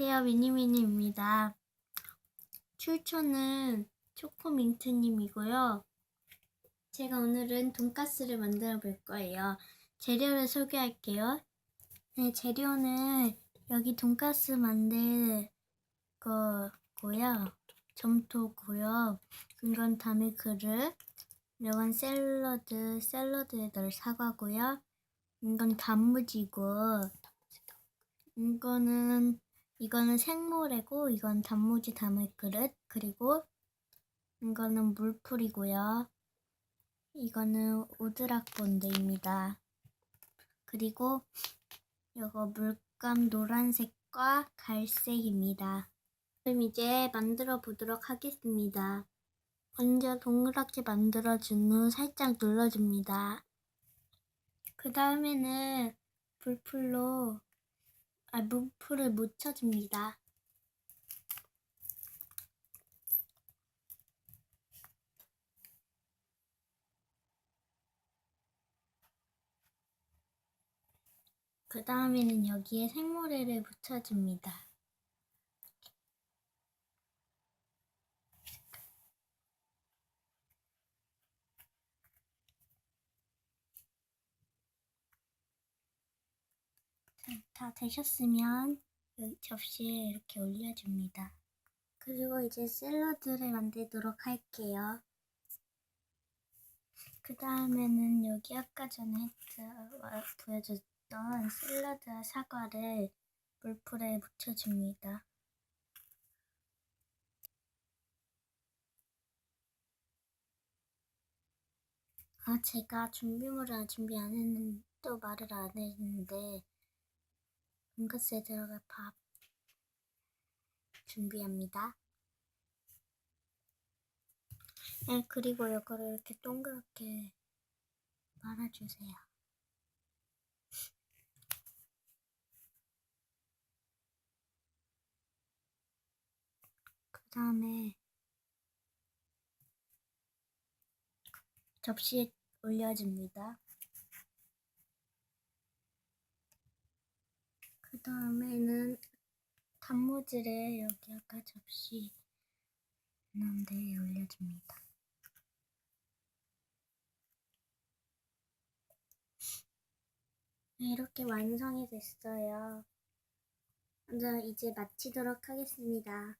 안녕하세요. 미니미니입니다. 출처는 초코민트님이고요. 제가 오늘은 돈가스를 만들어 볼 거예요. 재료를 소개할게요. 네, 재료는 여기 돈가스 만들 거고요. 점토고요. 이건 다미 그릇. 이건 샐러드, 샐러드에 넣을 사과고요. 이건 단무지고, 이거는 이거는 생모래고 이건 단무지 담을 그릇 그리고 이거는 물풀이고요. 이거는 오드락 본드입니다. 그리고 이거 물감 노란색과 갈색입니다. 그럼 이제 만들어 보도록 하겠습니다. 먼저 동그랗게 만들어준 후 살짝 눌러줍니다. 그 다음에는 불풀로 아, 물풀을 묻혀줍니다. 그 다음에는 여기에 생모래를 묻혀줍니다. 다 되셨으면 접시에 이렇게 올려줍니다. 그리고 이제 샐러드를 만들도록 할게요. 그 다음에는 여기 아까 전에 보여줬던 샐러드와 사과를 물풀에 묻혀줍니다. 아, 제가 준비물을 준비 안 했는, 또 말을 안 했는데, 돈가스에 들어갈 밥 준비합니다. 네, 그리고 이거를 이렇게 동그랗게 말아주세요. 그 다음에 접시에 올려줍니다. 그 다음에는 단무지를 여기 아까 접시 있는 데 올려줍니다. 네, 이렇게 완성이 됐어요. 먼저 이제 마치도록 하겠습니다.